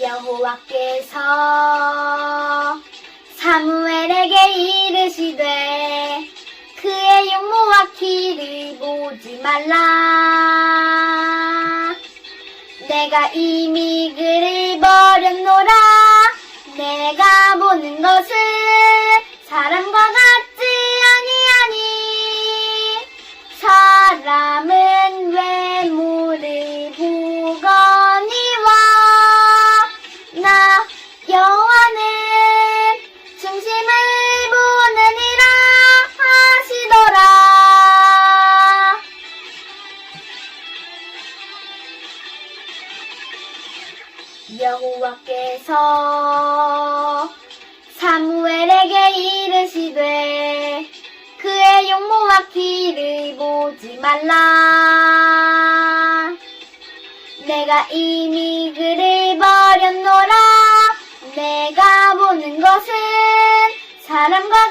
여호와께서 사무엘에게 이르시되 그의 용모와 키를 보지 말라. 내가 이미 그를 여호와께서 사무엘에게 이르시되 그의 용모와 키를 보지 말라. 내가 이미 그를 버렸노라. 내가 보는 것은 사람과